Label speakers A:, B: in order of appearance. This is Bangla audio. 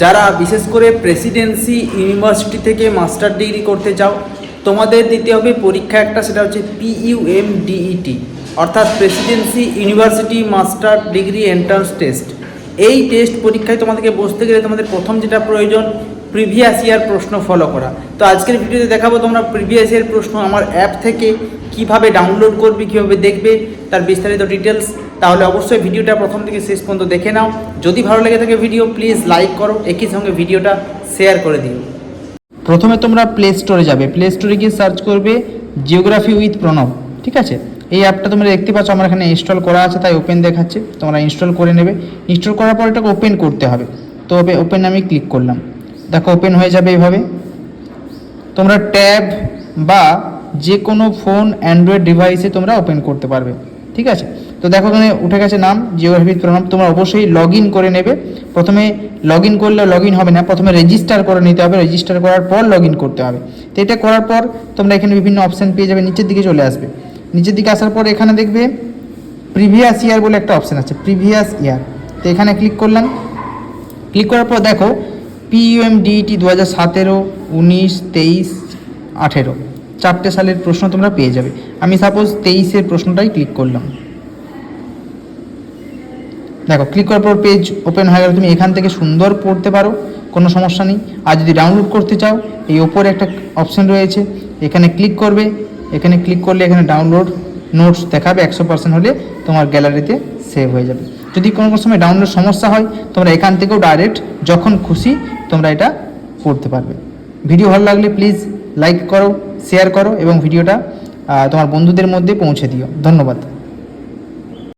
A: যারা বিশেষ করে প্রেসিডেন্সি ইউনিভার্সিটি থেকে মাস্টার ডিগ্রি করতে চাও, তোমাদের দিতে হবে পরীক্ষা একটা, সেটা হচ্ছে পিইউএম ডিইটি E অর্থাৎ Presidency University master degree entrance test এই টেস্ট পরীক্ষায় তোমাদেরকে বসতে গেলে তোমাদের প্রথম যেটা প্রয়োজন প্রিভিয়াস ইয়ার প্রশ্ন ফলো করা। তো আজকের ভিডিওতে দেখাবো তোমরা প্রিভিয়াস ইয়ার প্রশ্ন আমার অ্যাপ থেকে কীভাবে ডাউনলোড করবে, কীভাবে দেখবে, তার বিস্তারিত ডিটেলস তাহলে অবশ্যই ভিডিওটা প্রথম থেকে শেষ পর্যন্ত দেখে নাও। যদি ভালো লেগে থাকে ভিডিও প্লিজ লাইক করো। একই সঙ্গে ভিডিওটা শেয়ার করে দিও। প্রথমে তোমরা প্লে স্টোরে যাবে। প্লে স্টোরে গিয়ে সার্চ করবে জিওগ্রাফি উইথ প্রণব ঠিক আছে? এই অ্যাপটা তোমরা দেখতে পাচ্ছ, আমার এখানে ইনস্টল করা আছে, তাই ওপেন দেখাচ্ছে। তোমরা ইনস্টল করে নেবে। ইনস্টল করার পর এটাকে ওপেন করতে হবে। তো ওপেন আমি ক্লিক করলাম। দেখো ওপেন হয়ে যাবে এইভাবে। তোমরা ট্যাব বা যে কোনো ফোন, অ্যান্ড্রয়েড ডিভাইসে তোমরা ওপেন করতে পারবে, ঠিক আছে? তো দেখো, এখানে উঠে গেছে নাম জিওগ্রাফি প্রণাম তোমরা অবশ্যই লগ করে নেবে। প্রথমে লগ ইন করলে লগ হবে না, প্রথমে রেজিস্টার করে নিতে হবে। রেজিস্টার করার পর লগ করতে হবে। তো এটা করার পর তোমরা এখানে বিভিন্ন অপশান পেয়ে যাবে, নিচের দিকে চলে আসবে। নিচের দিকে আসার পর এখানে দেখবে প্রিভিয়াস ইয়ার বলে একটা অপশান আছে প্রিভিয়াস ইয়ার তো এখানে ক্লিক করলাম। ক্লিক করার পর দেখো পিইউএম ডিইটি দু হাজার সতেরো, উনিশ, তেইশ, আঠেরো। চারটে সালের প্রশ্ন তোমরা পেয়ে যাবে। আমি সাপোজ তেইশের প্রশ্নটাই ক্লিক করলাম। দেখো ক্লিক করার পর পেজ ওপেন হয়ে গেল। তুমি এখান থেকে সুন্দর পড়তে পারো, কোনো সমস্যা নেই। আর যদি ডাউনলোড করতে চাও, এই ওপরে একটা অপশান রয়েছে। এখানে ক্লিক করবে। এখানে ক্লিক করলে এখানে ডাউনলোড নোটস দেখাবে। একশো পার্সেন্ট হলে তোমার গ্যালারিতে সেভ হয়ে যাবে। যদি কোনো কোনো সময় ডাউনলোড সমস্যা হয়, তোমরা এখান থেকেও ডাইরেক্ট যখন খুশি তোমরা এটা পড়তে পারবে। ভিডিও ভালো লাগলে প্লিজ লাইক করো শেয়ার করো এবং ভিডিওটা তোমার বন্ধুদের মধ্যে পৌঁছে দিও। ধন্যবাদ।